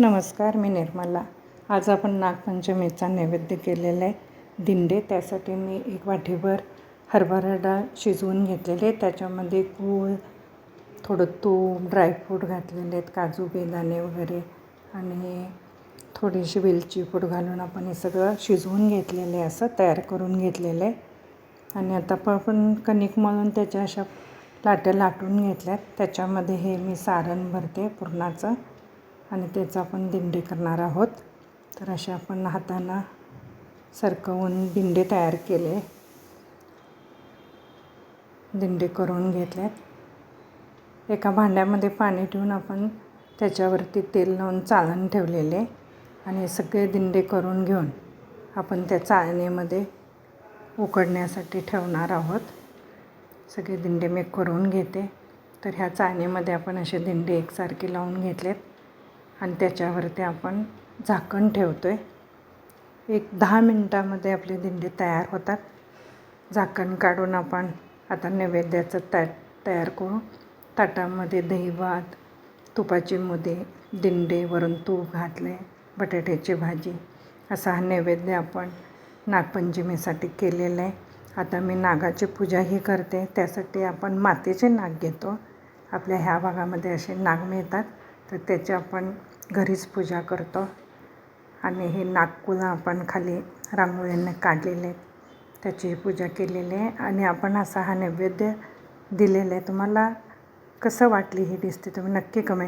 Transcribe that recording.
नमस्कार मी निर्मला. आज आपण नागपंचमीचा नैवेद्य केलेला आहे. दिंडे त्यासाठी मी एक वाटीभर हरभरा डाळ शिजवून घेतलेले त्याच्यामध्ये गूळ थोडं तूप ड्रायफ्रूट घातलेले आहेत काजू बेदाणे वगैरे आणि थोडीशी वेलची पूड घालून आपण हे सगळं शिजवून घेतलेलं आहे असं तयार करून घेतलेलं आहे. आणि आता आपण कणिक मळून त्याच्या अशा लाट्या लाटून घेतल्यात. त्याच्यामध्ये हे मी सारण भरते पुरणाचं. आणि त्याचा आपण दिंडे करणार आहोत. तर असे आपण हातानं सरकवून दिंडे तयार केले. दिंडे करून घेतल्यात. एका भांड्यामध्ये पाणी ठेवून आपण त्याच्यावरती तेल लावून चाळण ठेवलेले आणि सगळे दिंडे करून घेऊन आपण त्या चाळणीमध्ये उकडण्यासाठी ठेवणार आहोत. सगळे दिंडे मी करून घेते. तर ह्या चाळणीमध्ये आपण असे दिंडे एकसारखे लावून घेतलेत. आणि त्याच्यावरती आपण झाकण ठेवतो आहे एक दहा मिनटामध्ये आपले दिंडे तयार होतात. झाकण काढून आपण आता नैवेद्याचं ताट तयार करू. ताटामध्ये दही भात तुपाची मुदे दिंडे वरून तूप घातले बटाट्याची भाजी. असा हा नैवेद्य आपण नागपंचमीसाठी केलेला आहे. आता मी नागाची पूजाही करते. त्यासाठी आपण मातीचे नाग घेतो. आपल्या ह्या भागामध्ये असे नाग मिळतात. तर त्याची आपण घरीच पूजा करतो. आणि हे नागकुला आपण खाली रांगोळीने काढलेले आहेत. त्याची पूजा केलेली आहे. आणि आपण असा हा नैवेद्य दिलेला आहे. तुम्हाला कसं वाटली ही दिसते तुम्ही नक्की कमेंट